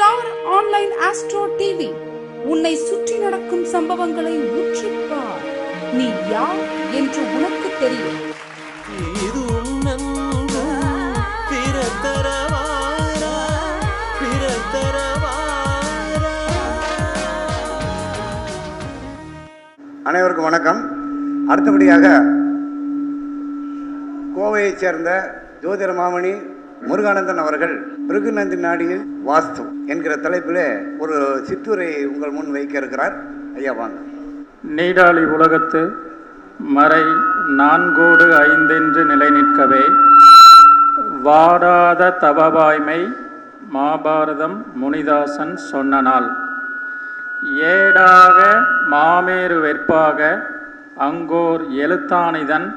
Star online astro TV. உன்னை சுற்றி நடக்கும் சம்பவங்களை உற்றுப்பார் நீ யார் என்று உனக்கு தெரியும். இது பிறத்தரவாரா பிறத்தரவாரா. அனைவருக்கும் வணக்கம். அடுத்தபடியாக கோவையைச் சேர்ந்த ஜோதிட மாமணி முருகானந்தன் அவர்கள் பிருகுநந்தி நாடியில் வாஸ்து என்கிற தலைப்பில் ஒரு சிற்றுரை உங்கள் முன் வைக்க இருக்கிறார். ஐயா வாங்க. நீடாளி உலகத்து மறை நான்கோடு ஐந்தென்று நிலை நிற்கவே வாடாத தவவாய்மை மாபாரதம் முனிதாசன் சொன்ன நாள் ஏடாக மாமேறு வெற்பாக அங்கோர் எழுத்தானிதன்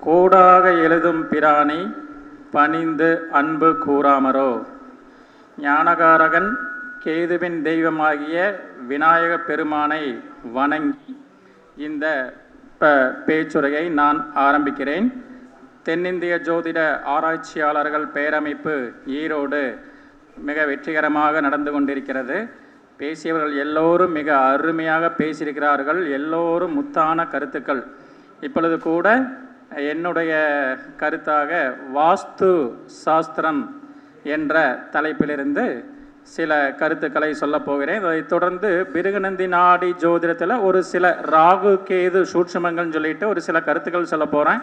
கோடாக எழுதும் பிராணி பணிந்து அன்பு கூறாமரோ ஞானகாரகன் கேதுவின் தெய்வமாகிய விநாயக பெருமானை வணங்கி இந்த ப பேச்சுரையை நான் ஆரம்பிக்கிறேன். தென்னிந்திய ஜோதிட ஆராய்ச்சியாளர்கள் பேரமைப்பு ஈரோடு மிக வெற்றிகரமாக நடந்து கொண்டிருக்கிறது. பேசியவர்கள் எல்லோரும் மிக அருமையாக பேசியிருக்கிறார்கள். எல்லோரும் முத்தான கருத்துக்கள். இப்பொழுது கூட என்னுடைய கருத்தாக வாஸ்து சாஸ்திரம் என்ற தலைப்பிலிருந்து சில கருத்துக்களை சொல்லப் போகிறேன். அதை தொடர்ந்து பிருகநந்தி நாடி ஜோதிடத்தில் ஒரு சில ராகு கேது சூட்சமங்கள்னு சொல்லிட்டு ஒரு சில கருத்துக்கள் சொல்ல போகிறேன்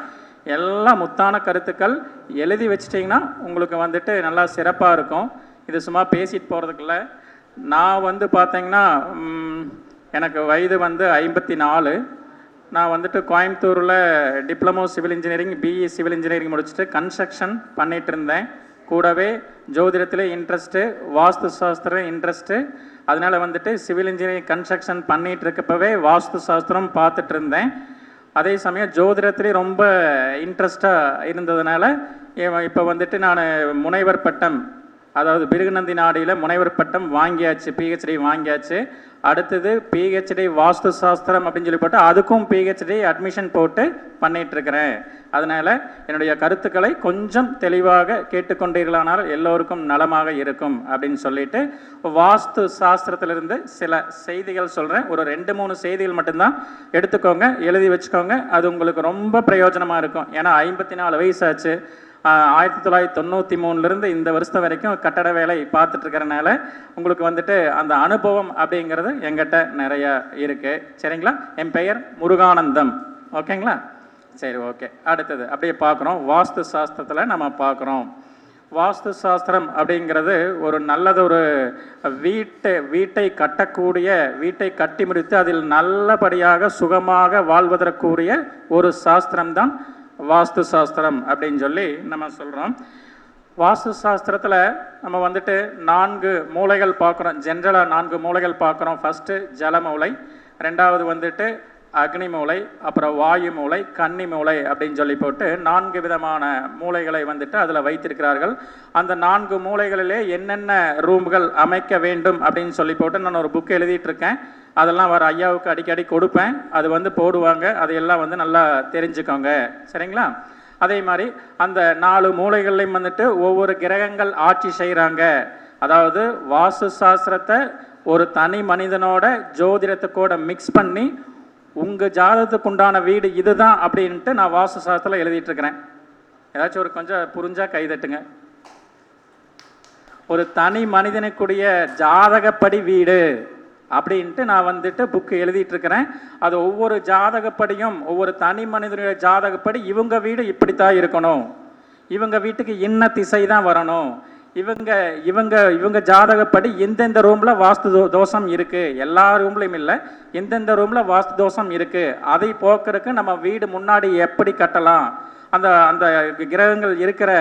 எல்லாம் முத்தான கருத்துக்கள் எழுதி வச்சிட்டிங்கன்னா உங்களுக்கு வந்துட்டு நல்லா சிறப்பாக இருக்கும். இது சும்மா பேசிட்டு போகிறதுக்குள்ள நான் வந்து பார்த்தீங்கன்னா எனக்கு வயது வந்து ஐம்பத்தி நாலு. நான் வந்துட்டு கோயம்புத்தூரில் diploma civil engineering BE civil engineering முடிச்சுட்டு கன்ஸ்ட்ரக்ஷன் பண்ணிகிட்டு இருந்தேன். கூடவே ஜோதிடத்தில் இன்ட்ரெஸ்ட்டு வாஸ்து சாஸ்திரம் இன்ட்ரெஸ்ட்டு அதனால் வந்துட்டு சிவில் இன்ஜினியரிங் கன்ஸ்ட்ரக்ஷன் பண்ணிகிட்டு இருக்கப்பவே வாஸ்து சாஸ்திரம் பார்த்துட்டு இருந்தேன். அதே சமயம் ஜோதிடத்துலேயும் ரொம்ப இன்ட்ரெஸ்டாக இருந்ததுனால இப்போ வந்துட்டு நான் முனைவர் பட்டம் அதாவது பிருகுநந்தி நாடியில் முனைவர் பட்டம் வாங்கியாச்சு பிஹெச்டி வாங்கியாச்சு. அடுத்தது பிஹெச்டி வாஸ்து சாஸ்திரம் அப்படின்னு சொல்லி போட்டு அதுக்கும் பிஹெச்டி அட்மிஷன் போட்டு பண்ணிகிட்ருக்கிறேன் அதனால் என்னுடைய கருத்துக்களை கொஞ்சம் தெளிவாக கேட்டுக்கொண்டீர்களானால் எல்லோருக்கும் நலமாக இருக்கும் அப்படின்னு சொல்லிட்டு வாஸ்து சாஸ்திரத்திலிருந்து சில செய்திகள் சொல்கிறேன் ஒரு ரெண்டு மூணு செய்திகள் மட்டும்தான் எடுத்துக்கோங்க எழுதி வச்சுக்கோங்க. அது உங்களுக்கு ரொம்ப பிரயோஜனமாக இருக்கும். ஏன்னா ஐம்பத்தி நாலு வயசாச்சு ஆயிரத்தி தொள்ளாயிரத்தி தொண்ணூற்றி மூணுலேருந்து இந்த வருஷம் வரைக்கும் கட்டட வேலை பார்த்துட்ருக்கறனால உங்களுக்கு வந்துட்டு அந்த அனுபவம் அப்படிங்கிறது எங்கிட்ட நிறையா இருக்குது சரிங்களா? என் பெயர் முருகானந்தம். ஓகேங்களா? சரி ஓகே. அடுத்தது அப்படியே பார்க்குறோம். வாஸ்து சாஸ்திரத்தில் நம்ம பார்க்குறோம். வாஸ்து சாஸ்திரம் அப்படிங்கிறது ஒரு நல்லதொரு வீட்டை வீட்டை கட்டக்கூடிய வீட்டை கட்டி முடித்து அதில் நல்லபடியாக சுகமாக வாழ்வதற்குரிய ஒரு சாஸ்திரம்தான் வாஸ்து சாஸ்திரம் அப்படின்னு சொல்லி நம்ம சொல்கிறோம் வாஸ்து சாஸ்திரத்தில் நம்ம வந்துட்டு நான்கு மூலைகள் பார்க்குறோம். ஜென்ரலாக நான்கு மூலைகள் பார்க்குறோம். ஃபஸ்ட்டு ஜல மூலை ரெண்டாவது வந்துட்டு அக்னி மூலை அப்புறம் வாயு மூலை கன்னி மூலை அப்படின்னு சொல்லி போட்டு நான்கு விதமான மூலைகளை வந்துட்டு அதில் வைத்திருக்கிறார்கள். அந்த நான்கு மூளைகளிலே என்னென்ன ரூம்கள் அமைக்க வேண்டும் அப்படின்னு சொல்லி போட்டு நான் ஒரு புக் எழுதிட்டு இருக்கேன். அதெல்லாம் வர ஐயாவுக்கு அடிக்கடி கொடுப்பேன். அது வந்து போடுவாங்க. அதையெல்லாம் வந்து நல்லா தெரிஞ்சுக்கோங்க. சரிங்களா? அதே மாதிரி அந்த நாலு மூளைகள்லையும் வந்துட்டு ஒவ்வொரு கிரகங்கள் ஆட்சி செய்கிறாங்க அதாவது வாஸ்து சாஸ்திரத்தை ஒரு தனி மனிதனோட ஜோதிடத்துக்கூட மிக்ஸ் பண்ணி உங்கள் ஜாதகத்துக்கு உண்டான வீடு இதுதான் அப்படின்ட்டு நான் வாஸ்து சாஸ்திரத்தில் எழுதிட்டு இருக்கிறேன் ஏதாச்சும் ஒரு கொஞ்சம் புரிஞ்சால் கைதட்டுங்க ஒரு தனி மனிதனுக்குரிய ஜாதகப்படி வீடு. அப்படின்ட்டு நான் வந்துட்டு புக்கு எழுதிட்டு இருக்கிறேன் அது ஒவ்வொரு ஜாதகப்படியும் ஒவ்வொரு தனி மனிதனுடைய ஜாதகப்படி இவங்க வீடு இப்படித்தான் இருக்கணும். இவங்க வீட்டுக்கு இன்ன திசை தான் வரணும்? இவங்க இவங்க இவங்க ஜாதகப்படி எந்தெந்த ரூமில் வாஸ்து தோ- தோஷம் இருக்குது எல்லா ரூம்லையும் இல்லை. எந்தெந்த ரூமில் வாஸ்து தோஷம் இருக்குது அதை போக்குறதுக்கு நம்ம வீடு முன்னாடி எப்படி கட்டலாம்? அந்த அந்த கிரகங்கள் இருக்கிற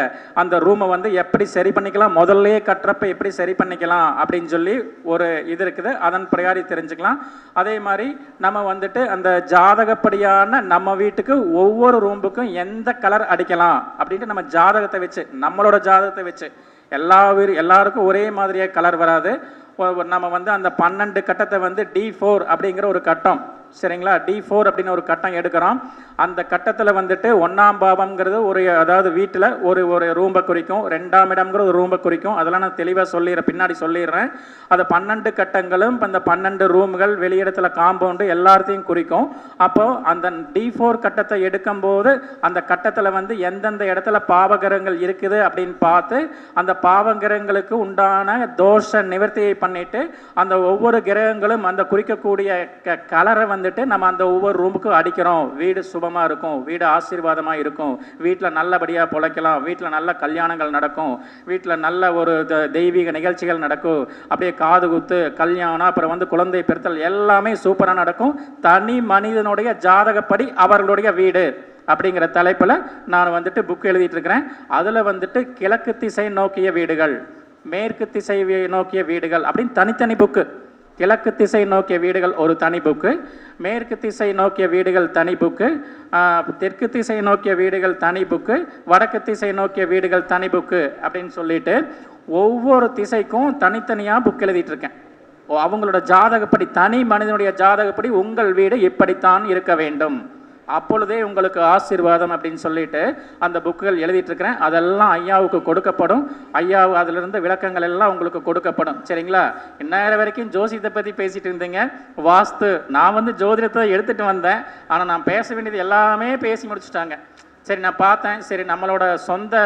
அந்த ரூமை வந்து எப்படி சரி பண்ணிக்கலாம் முதல்லயே கட்டுறப்ப எப்படி சரி பண்ணிக்கலாம் அப்படின்னு சொல்லி ஒரு இது இருக்குது. அதன் பிரகாரி தெரிஞ்சுக்கலாம். அதே மாதிரி நம்ம வந்துட்டு அந்த ஜாதகப்படியான நம்ம வீட்டுக்கு ஒவ்வொரு ரூமுக்கும் எந்த கலர் அடிக்கலாம் அப்படின்ட்டு நம்ம ஜாதகத்தை வச்சு நம்மளோட ஜாதகத்தை வச்சு எல்லா வீர் எல்லாருக்கும் ஒரே மாதிரியே கலர் வராது. நம்ம வந்து அந்த பன்னெண்டு கட்டத்தை வந்து டி ஃபோர் அப்படிங்கிற ஒரு கட்டம். சரிங்களா? டி ஃபோர் அப்படின்னு ஒரு கட்டம் எடுக்கிறோம். அந்த கட்டத்தில் வந்துட்டு ஒன்றாம் பாவம்ங்கிறது ஒரு அதாவது வீட்டில் ஒரு ஒரு ரூம்பை குறிக்கும். ரெண்டாம் இடம்ங்கிறது ஒரு ரூம்பை குறிக்கும். அதெல்லாம் நான் தெளிவாக சொல்லிடுறேன் பின்னாடி சொல்லிடுறேன். அது பன்னெண்டு கட்டங்களும் அந்த பன்னெண்டு ரூம்கள் வெளியிடத்தில் காம்பவுண்டு எல்லாத்தையும் குறிக்கும். அப்போது அந்த டி ஃபோர் கட்டத்தை எடுக்கும்போது அந்த கட்டத்தில் வந்து எந்தெந்த இடத்துல பாவகிரகங்கள் இருக்குது அப்படின்னு பார்த்து அந்த பாவகரங்களுக்கு உண்டான தோஷ நிவர்த்தியை பண்ணிட்டு அந்த ஒவ்வொரு கிரகங்களும் அந்த குறிக்கக்கூடிய க கலரை வந்துட்டு நம்ம அந்த ஒவ்வொரு ரூமுக்கும் அடிக்கிறோம். வீடு சுபமாக இருக்கும். வீடு ஆசீர்வாதமாக இருக்கும். வீட்டில் நல்லபடியாக பிழைக்கலாம். வீட்டில் நல்ல கல்யாணங்கள் நடக்கும். வீட்டில் நல்ல ஒரு த- தெய்வீக நிகழ்ச்சிகள் நடக்கும். அப்படியே காது குத்து கல்யாணம் அப்புறம் வந்து குழந்தை பெருத்தல் எல்லாமே சூப்பராக நடக்கும். தனி மனிதனுடைய ஜாதகப்படி அவர்களுடைய வீடு அப்படிங்கிற தலைப்பில் நான் வந்துட்டு புக் எழுதிட்டு இருக்கிறேன் அதில் வந்துட்டு கிழக்கு திசை நோக்கிய வீடுகள் மேற்கு திசை நோக்கிய வீடுகள் அப்படின்னு தனித்தனி புக்கு கிழக்கு திசை நோக்கிய வீடுகள் ஒரு தனி புக்கு மேற்கு திசை நோக்கிய வீடுகள் தனி புக்கு தெற்கு திசை நோக்கிய வீடுகள் தனி புக்கு வடக்கு திசை நோக்கிய வீடுகள் தனி புக்கு அப்படின்னு சொல்லிட்டு ஒவ்வொரு திசைக்கும் தனித்தனியாக புக் எழுதிட்டுருக்கேன். ஓ, அவங்களோட ஜாதகப்படி தனி மனிதனுடைய ஜாதகப்படி உங்கள் வீடு இப்படித்தான் இருக்க வேண்டும். அப்பொழுதே உங்களுக்கு ஆசீர்வாதம் அப்படின்னு சொல்லிட்டு அந்த புக்குகள் எழுதிட்டு இருக்கிறேன் அதெல்லாம் ஐயாவுக்கு கொடுக்கப்படும். ஐயா அதிலிருந்து விளக்கங்கள் எல்லாம் உங்களுக்கு கொடுக்கப்படும். சரிங்களா? இந்நேரம் வரைக்கும் ஜோசியத்தை பற்றி பேசிட்டு இருந்தீங்க. வாஸ்து. நான் வந்து ஜோதிடத்தை எடுத்துட்டு வந்தேன். ஆனால் நான் பேச வேண்டியது எல்லாமே பேசி முடிச்சுட்டாங்க. சரி நான் பார்த்தேன். சரி நம்மளோட சொந்த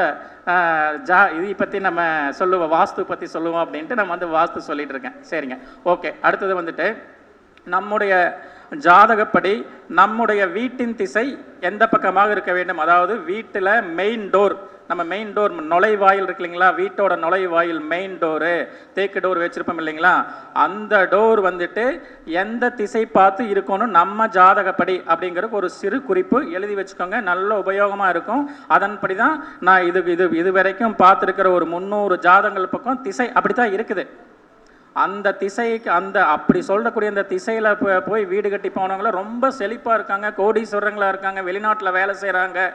ஜா இதை பற்றி நம்ம சொல்லுவோம். வாஸ்து பற்றி சொல்லுவோம் அப்படின்ட்டு நம்ம வந்து வாஸ்து சொல்லிட்டு இருக்கேன். சரிங்க. ஓகே அடுத்தது வந்துட்டு நம்முடைய ஜாதகப்படி நம்முடைய வீட்டின் திசை எந்த பக்கமாக இருக்க வேண்டும்? அதாவது வீட்டில் மெயின் டோர் நம்ம மெயின் டோர் நுழைவாயில் இருக்கு இல்லைங்களா? வீட்டோட நுழைவாயில் மெயின் டோரு தேக்கு டோர் வச்சுருப்போம் இல்லைங்களா? அந்த டோர் வந்துட்டு எந்த திசை பார்த்து இருக்கணும் நம்ம ஜாதகப்படி அப்படிங்கிறதுக்கு ஒரு சிறு குறிப்பு எழுதி வச்சுக்கோங்க. நல்ல உபயோகமாக இருக்கும். அதன்படி தான் நான் இது இது இது வரைக்கும் பார்த்துருக்கிற ஒரு முந்நூறு ஜாதகங்கள் பக்கம் திசை அப்படி தான் இருக்குது. அந்த திசைக்கு அந்த அப்படி சொல்லக்கூடிய அந்த திசையில் போய் வீடு கட்டி போனவங்கள ரொம்ப செழிப்பாக இருக்காங்க கோடீஸ்வரங்களா இருக்காங்க வெளிநாட்டில் வேலை செய்கிறாங்க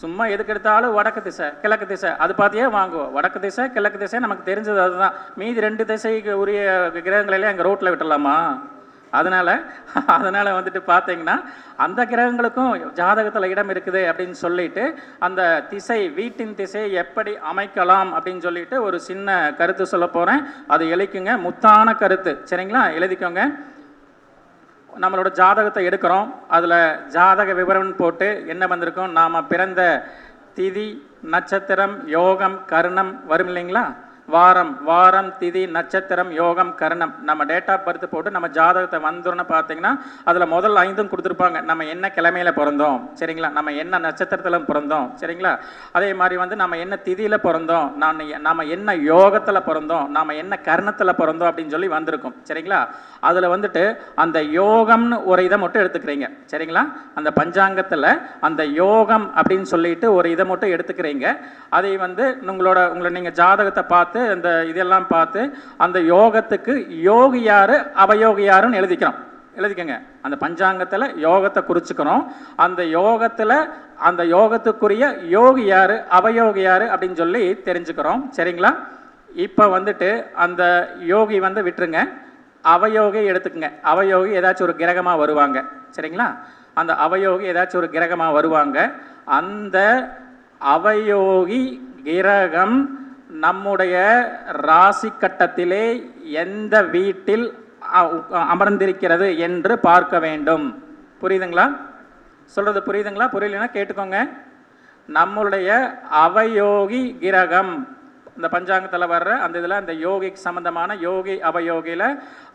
சும்மா எதுக்கு எடுத்தாலும் வடக்கு திசை கிழக்கு திசை அது பார்த்தியே வாங்குவோம். வடக்கு திசை கிழக்கு திசை நமக்கு தெரிஞ்சது அதுதான். மீதி ரெண்டு திசைக்கு உரிய கிரகங்களெல்லாம் எங்கள் ரோட்டில் விட்டுடலாமா? அதனால் அதனால் வந்துட்டு பார்த்தீங்கன்னா அந்த கிரகங்களுக்கும் ஜாதகத்தில் இடம் இருக்குது அப்படின்னு சொல்லிட்டு அந்த திசை வீட்டின் திசையை எப்படி அமைக்கலாம் அப்படின்னு சொல்லிட்டு ஒரு சின்ன கருத்து சொல்ல போகிறேன் அது எழுதிக்குங்க முத்தான கருத்து. சரிங்களா? எழுதிக்கோங்க. நம்மளோட ஜாதகத்தை எடுக்கிறோம். அதில் ஜாதக விவரம் போட்டு என்ன வந்திருக்கோம்? நாம் பிறந்த திதி நட்சத்திரம் யோகம் கருணம் வரும் இல்லைங்களா? வாரம் வாரம் திதி நட்சத்திரம் யோகம் கரணம். நம்ம டேட் ஆஃப் பர்த் போட்டு நம்ம ஜாதகத்தை வந்துடும் பார்த்தீங்கன்னா அதில் முதல் ஐந்தும் கொடுத்துருப்பாங்க. நம்ம என்ன கிழமையில பிறந்தோம்? சரிங்களா? நம்ம என்ன நட்சத்திரத்தில் பிறந்தோம்? சரிங்களா? அதே மாதிரி வந்து நம்ம என்ன திதியில் பிறந்தோம்? நான் நம்ம என்ன யோகத்தில் பிறந்தோம்? நாம என்ன கர்ணத்தில் பிறந்தோம் அப்படின்னு சொல்லி வந்திருக்கும். சரிங்களா? அதில் வந்துட்டு அந்த யோகம்னு ஒரு இதை மட்டும் எடுத்துக்கிறீங்க. சரிங்களா? அந்த பஞ்சாங்கத்தில் அந்த யோகம் அப்படின்னு சொல்லிட்டு ஒரு இதை மட்டும் எடுத்துக்கிறீங்க. அதை வந்து உங்களோட உங்களை நீங்கள் ஜாதகத்தை பார்த்து அந்த இதெல்லாம் பார்த்து அந்த யோகத்துக்கு யோகி யாரு அவயோகி யாருன்னு எழுதிக்கிறோம் எழுதிக்கங்க. அந்த பஞ்சாங்கத்தில் யோகத்தை குறிச்சுக்கிறோம் அந்த யோகத்தில் அந்த யோகத்துக்குரிய யோகி யாரு அவயோகி யாரு அப்படின்னு சொல்லி தெரிஞ்சுக்கிறோம். சரிங்களா? இப்போ வந்துட்டு அந்த யோகி வந்து விட்டுருங்க. அவயோகி எடுத்துக்கங்க. அவயோகி ஏதாச்சும் ஒரு கிரகமாக வருவாங்க. சரிங்களா? அந்த அவயோகி ஏதாச்சும் ஒரு கிரகமாக வருவாங்க. அந்த அவயோகி கிரகம் நம்முடைய ராசி கட்டத்திலே எந்த வீட்டில் அமர்ந்திருக்கிறது என்று பார்க்க வேண்டும். புரியுதுங்களா? சொல்றது புரியுதுங்களா? புரியலன்னா கேட்டுக்கோங்க. நம்மளுடைய அவயோகி கிரகம். இந்த பஞ்சாங்கத்தில் வர்ற அந்த இதில் அந்த யோகிக்கு சம்மந்தமான யோகி அவயோகியில்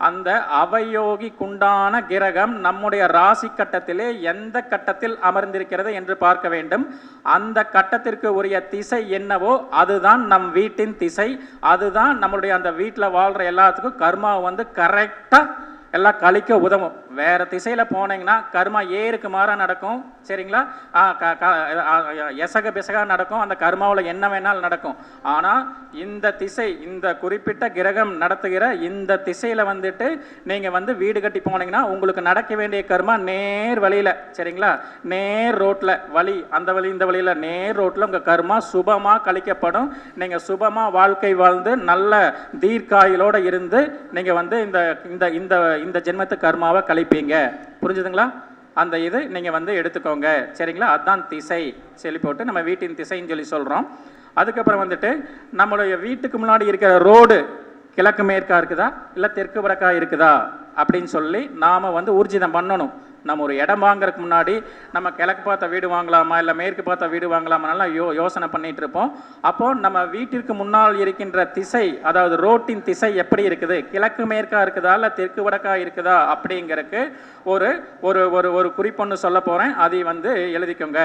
அந்த அவயோகிக்குண்டான கிரகம் நம்முடைய ராசி கட்டத்திலே எந்த கட்டத்தில் அமர்ந்திருக்கிறது என்று பார்க்க வேண்டும். அந்த கட்டத்திற்கு உரிய திசை என்னவோ அதுதான் நம் வீட்டின் திசை. அதுதான் நம்மளுடைய அந்த வீட்டில் வாழ்கிற எல்லாத்துக்கும் கர்மா வந்து கரெக்டாக எல்லாம் கழிக்க உதவும். வேறு திசையில் போனீங்கன்னா கர்மா ஏருக்கு மாறாக நடக்கும். சரிங்களா? க- எசக பிசகா நடக்கும். அந்த கர்மாவில் என்ன வேணாலும் நடக்கும். ஆனால் இந்த திசை இந்த குறிப்பிட்ட கிரகம் நடத்துகிற இந்த திசையில் வந்துட்டு நீங்கள் வந்து வீடு கட்டி போனீங்கன்னா உங்களுக்கு நடக்க வேண்டிய கர்மா நேர் வழியில் சரிங்களா? நேர் ரோட்டில் வழி அந்த வழி இந்த வழியில் நேர் ரோட்டில் உங்கள் கர்மா சுபமாக கழிக்கப்படும். நீங்கள் சுபமாக வாழ்க்கை வாழ்ந்து நல்ல தீர்க்காயிலோட இருந்து நீங்கள் வந்து இந்த இந்த இந்த இந்த ஜென்மத்து கர்மாவை கழிப்பீங்க புரிஞ்சுதுங்களா? அந்த இது நீங்கள் வந்து எடுத்துக்கோங்க. சரிங்களா? அதுதான் திசை. சொல்லி போட்டு நம்ம வீட்டின் திசைன்னு சொல்லி சொல்கிறோம் அதுக்கப்புறம் வந்துட்டு நம்மளுடைய வீட்டுக்கு முன்னாடி இருக்கிற ரோடு கிழக்கு மேற்கா இருக்குதா? இல்லை தெற்கு வடக்கா இருக்குதா? அப்படின்னு சொல்லி நாம் வந்து ஊர்ஜிதம் பண்ணணும். நம்ம ஒரு இடம் வாங்குறதுக்கு முன்னாடி நம்ம கிழக்கு பார்த்த வீடு வாங்கலாமா இல்லை மேற்கு பார்த்த வீடு வாங்கலாமாலாம் யோ யோசனை பண்ணிட்டு இருப்போம். அப்போ நம்ம வீட்டிற்கு முன்னால் இருக்கின்ற திசை அதாவது ரோட்டின் திசை எப்படி இருக்குது? கிழக்கு மேற்காக இருக்குதா இல்லை தெற்கு வடக்கா இருக்குதா? அப்படிங்கிறதுக்கு ஒரு ஒரு ஒரு ஒரு குறிப்பொன்று சொல்ல போகிறேன் அதை வந்து எழுதிக்கோங்க.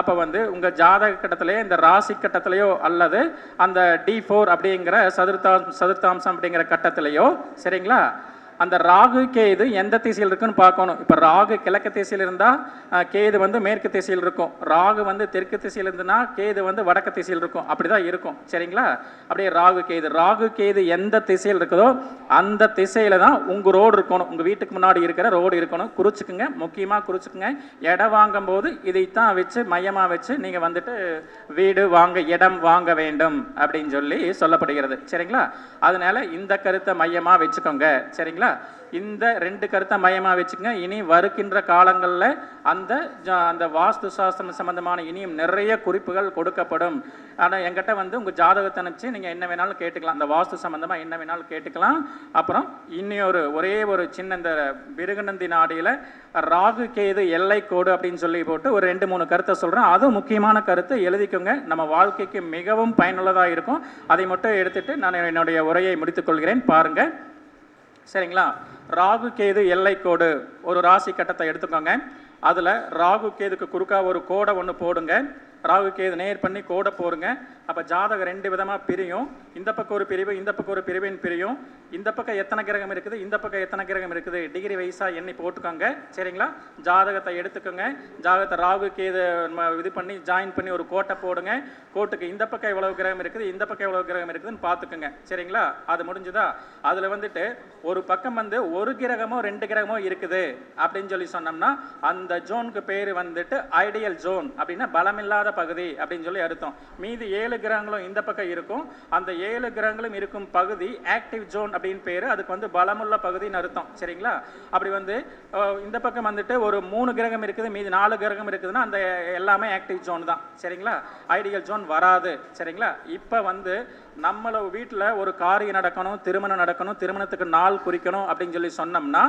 அப்போ வந்து உங்கள் ஜாதக கட்டத்திலேயோ இந்த ராசி கட்டத்திலேயோ அல்லது அந்த டி ஃபோர் அப்படிங்கிற சதுர்த்தா சதுர்த்தாம்சம் அப்படிங்கிற கட்டத்திலேயோ சரிங்களா? அந்த ராகு கேது எந்த திசையில் இருக்குன்னு பார்க்கணும். இப்போ ராகு கிழக்கு திசையில் இருந்தால் கேது வந்து மேற்கு திசையில் இருக்கும். ராகு வந்து தெற்கு திசையில் இருந்துன்னா கேது வந்து வடக்கு திசையில் இருக்கும். அப்படி தான் இருக்கும். சரிங்களா? அப்படியே ராகு கேது. ராகு கேது எந்த திசையில் இருக்குதோ அந்த திசையில் தான் உங்கள் ரோடு இருக்கணும். உங்கள் வீட்டுக்கு முன்னாடி இருக்கிற ரோடு இருக்கணும். குறிச்சுக்குங்க. முக்கியமாக குறிச்சிக்குங்க. இடம் வாங்கும்போது இதைத்தான் வச்சு மையமாக வச்சு நீங்கள் வந்துட்டு வீடு வாங்க இடம் வாங்க வேண்டும் அப்படின்னு சொல்லி சொல்லப்படுகிறது. சரிங்களா? அதனால இந்த கருத்தை மையமாக வச்சுக்கோங்க. சரிங்களா? இந்த ரெண்டு கருத்தை மையமாக வச்சுக்கோங்க. இனி வருகின்ற காலங்களில் அந்த அந்த வாஸ்து சாஸ்திரம் சம்பந்தமான இனியும் நிறைய குறிப்புகள் கொடுக்கப்படும். ஆனால் என்கிட்ட வந்து உங்கள் ஜாதகத்தை அனுப்பிச்சு நீங்கள் என்ன வேணாலும் கேட்டுக்கலாம். அந்த வாஸ்து சம்பந்தமாக என்ன வேணாலும் கேட்டுக்கலாம். அப்புறம் இன்னொரு ஒரே ஒரு சின்ன இந்த பிருகநந்தி நாடியில் ராகு கேது எல்லை கோடு அப்படின்னு சொல்லி போட்டு ஒரு ரெண்டு மூணு கருத்தை சொல்கிறேன் அதுவும் முக்கியமான கருத்தை எழுதிக்கோங்க. நம்ம வாழ்க்கைக்கு மிகவும் பயனுள்ளதாக இருக்கும். அதை மட்டும் எடுத்துட்டு நான் என்னுடைய உரையை முடித்துக்கொள்கிறேன் பாருங்கள் சரிங்களா? ராகு கேது எல்லை கோடு. ஒரு ராசி கட்டத்தை எடுத்துக்கோங்க. அதில் ராகு கேதுக்கு குறுக்காக ஒரு கோடை ஒன்று போடுங்க. ராகு கேது நேர் பண்ணி கோடை போடுங்க அப்போ ஜாதகம் ரெண்டு விதமாக பிரியும். இந்த பக்கம் ஒரு பிரிவு இந்த பக்கம் ஒரு பிரிவின் பிரியும். இந்த பக்கம் எத்தனை கிரகம் இருக்குது இந்த பக்கம் எத்தனை கிரகம் இருக்குது டிகிரி வைஸாக எண்ணி போட்டுக்கோங்க. சரிங்களா? ஜாதகத்தை எடுத்துக்கோங்க. ஜாதகத்தை ராகு இது இது பண்ணி ஜாயின் பண்ணி ஒரு கோட்டை போடுங்க. கோட்டுக்கு இந்த பக்கம் எவ்வளவு கிரகம் இருக்குது இந்த பக்கம் எவ்வளவு கிரகம் இருக்குதுன்னு பார்த்துக்குங்க. சரிங்களா? அது முடிஞ்சுதா? அதில் வந்துட்டு ஒரு பக்கம் வந்து ஒரு கிரகமோ ரெண்டு கிரகமோ இருக்குது. அப்படின்னு சொல்லி சொன்னோம்னா அந்த ஜோனுக்கு பேர் வந்துட்டு ஐடியல் ஜோன் அப்படின்னா பலமில்லாத பகுதி அப்படின்னு சொல்லி அர்த்தம். மீதி ஏழு கிரகங்களும் இந்த பக்கம் இருக்கும். அந்த ஏழு கிரகங்களும் இருக்கும் பகுதி ஆக்டிவ் ஜோன் அப்படின்னு பேர். அதுக்கு வந்து பலமுள்ள பகுதின்னு அர்த்தம். சரிங்களா? அப்படி வந்து இந்த பக்கம் வந்துட்டு ஒரு மூணு கிரகம் இருக்குது மீதி நாலு கிரகம் இருக்குதுன்னா அந்த எல்லாமே ஆக்டிவ் ஜோன் தான். சரிங்களா? ஐடியல் ஜோன் வராது. சரிங்களா? இப்போ வந்து நம்மளோட வீட்டில் ஒரு காரியம் நடக்கணும் திருமணம் நடக்கணும் திருமணத்துக்கு நாள் குறிக்கணும் அப்படின்னு சொல்லி சொன்னோம்னா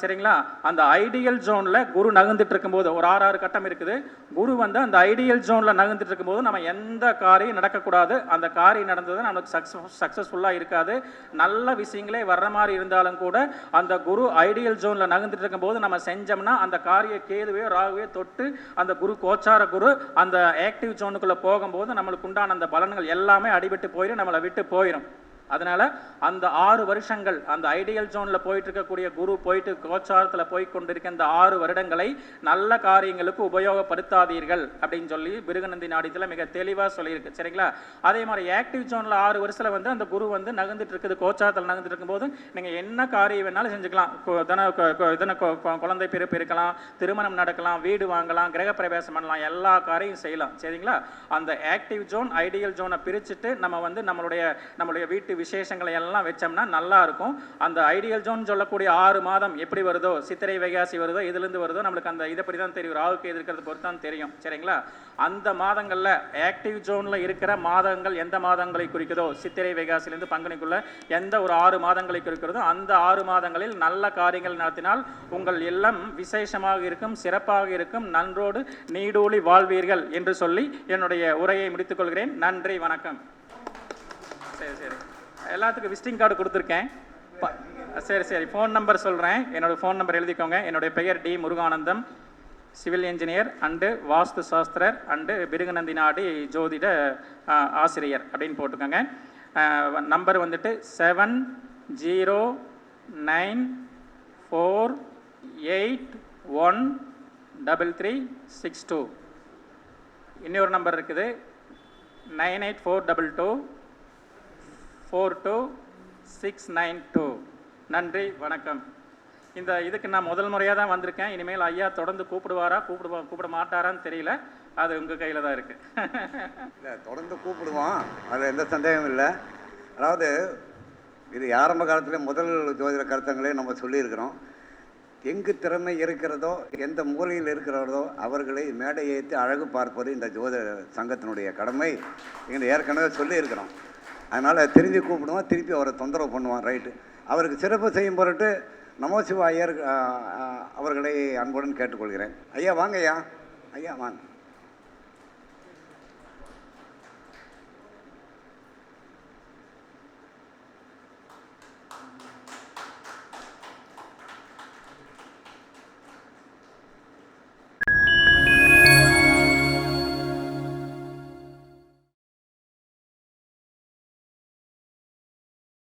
சரிங்களா? அந்த ஐடியல் ஜோனில் குரு நகர்ந்துட்டு இருக்கும்போது ஒரு ஆறு ஆறு கட்டம் இருக்குது. குரு வந்து அந்த ஐடியல் ஜோனில் நகர்ந்துட்டு இருக்கும்போது நம்ம எந்த காரியம் நடக்கக்கூடாது. அந்த காரியம் நடந்தது நமக்கு சக்ஸஸ் சக்ஸஸ்ஃபுல்லாக இருக்காது. நல்ல விஷயங்களே வர்ற மாதிரி இருந்தாலும் கூட அந்த குரு ஐடியல் ஜோனில் நகர்ந்துட்டு இருக்கும்போது நம்ம செஞ்சோம்னா அந்த காரிய கேதுவே ராகுவே தொட்டு அந்த குரு கோச்சார குரு அந்த ஆக்டிவ் ஜோனுக்குள்ளே போகும்போது நம்மளுக்கு உண்டான அந்த பலன்கள் எல்லாமே அடிபட்டு போயிடும் நம்மளை விட்டு போயிடும் அதனால் அந்த ஆறு வருஷங்கள் அந்த ஐடியல் ஜோனில் போயிட்டு இருக்கக்கூடிய குரு போயிட்டு கோச்சாரத்தில் போய் கொண்டிருக்க இந்த ஆறு வருடங்களை நல்ல காரியங்களுக்கு உபயோகப்படுத்தாதீர்கள் அப்படின்னு சொல்லி பிருகநந்தி நாடியத்தில் மிக தெளிவாக சொல்லியிருக்கு. சரிங்களா? அதே மாதிரி ஆக்டிவ் ஜோனில் ஆறு வருஷத்தில் வந்து அந்த குரு வந்து நகர்ந்துட்டு இருக்குது கோச்சாரத்தில் நகர்ந்துட்டு இருக்கும்போது நீங்கள் என்ன காரியம் வேணாலும் செஞ்சுக்கலாம். தன இதனை குழந்தை பிறப்பு இருக்கலாம் திருமணம் நடக்கலாம் வீடு வாங்கலாம் கிரகப்பிரவேசம் பண்ணலாம் எல்லா காரியம் செய்யலாம். சரிங்களா? அந்த ஆக்டிவ் ஜோன் ஐடியல் ஜோனை பிரிச்சுட்டு நம்ம வந்து நம்மளுடைய நம்மளுடைய வீட்டு விசேஷங்களை எல்லாம் வச்சோம்னா நல்லா இருக்கும் அந்த ஐடியல் ஜோன் சொல்லக்கூடிய ஆறு மாதம் எப்படி வருதோ சித்திரை வைகாசி வருதோ இதுலேருந்து வருதோ நம்மளுக்கு அந்த இதைப்படி தான் தெரியும். ராகுக்கு எது இருக்கிறது பொறுத்து தான் தெரியும். சரிங்களா? அந்த மாதங்களில் ஆக்டிவ் ஜோனில் இருக்கிற மாதங்கள் எந்த மாதங்களை குறிக்குதோ சித்திரை வைகாசிலேருந்து பங்குனிக்குள்ள எந்த ஒரு ஆறு மாதங்களை குறிக்கிறதோ அந்த ஆறு மாதங்களில் நல்ல காரியங்கள் நடத்தினால் உங்கள் இல்லம் விசேஷமாக இருக்கும் சிறப்பாக இருக்கும் நன்றோடு நீடூழி வாழ்வீர்கள் என்று சொல்லி என்னுடைய உரையை முடித்துக் கொள்கிறேன். நன்றி வணக்கம். எல்லாத்துக்கும் விசிட்டிங் கார்டு கொடுத்துருக்கேன். ப- சரி சரி ஃபோன் நம்பர் சொல்கிறேன் என்னோடய ஃபோன் நம்பர் எழுதிக்கோங்க. என்னுடைய பெயர் T Muruganandam. Civil engineer and Vastu சாஸ்திரர் and Bhrigunandi Nadi ஜோதிட ஆசிரியர் அப்படின்னு போட்டுக்கோங்க. நம்பர் வந்துட்டு seven zero nine four eight one double three six two இன்னொரு நம்பர் இருக்குது. Nine eight four double two four two six nine two நன்றி வணக்கம். இந்த இதுக்கு நான் முதல் முறையாக தான் வந்திருக்கேன். இனிமேல் ஐயா தொடர்ந்து கூப்பிடுவாரா கூப்பிடுவா கூப்பிட மாட்டாரான்னு தெரியல. அது உங்கள் கையில் தான் இருக்குது இல்லை தொடர்ந்து கூப்பிடுவோம். அதில் எந்த சந்தேகமும் இல்லை. அதாவது இது ஆரம்ப காலத்தில் முதல் ஜோதிட கருத்தங்களே நம்ம சொல்லியிருக்கிறோம். எங்கு திறமை இருக்கிறதோ எந்த மூலையில் இருக்கிறதோ அவர்களை மேடை ஏற்றி அழகு பார்ப்பது இந்த ஜோதிட சங்கத்தினுடைய கடமை எங்களை ஏற்கனவே சொல்லியிருக்கிறோம். அதனால் திரும்பி கூப்பிடுவோம் திருப்பி அவரை தொந்தரவு பண்ணுவான் ரைட்டு அவருக்கு சிறப்பு செய்யும் பொருட்டு நமோசிவ ஐயர் அவர்களை அன்புடன் கேட்டுக்கொள்கிறேன். ஐயா வாங்க ஐயா ஐயா வாங்க.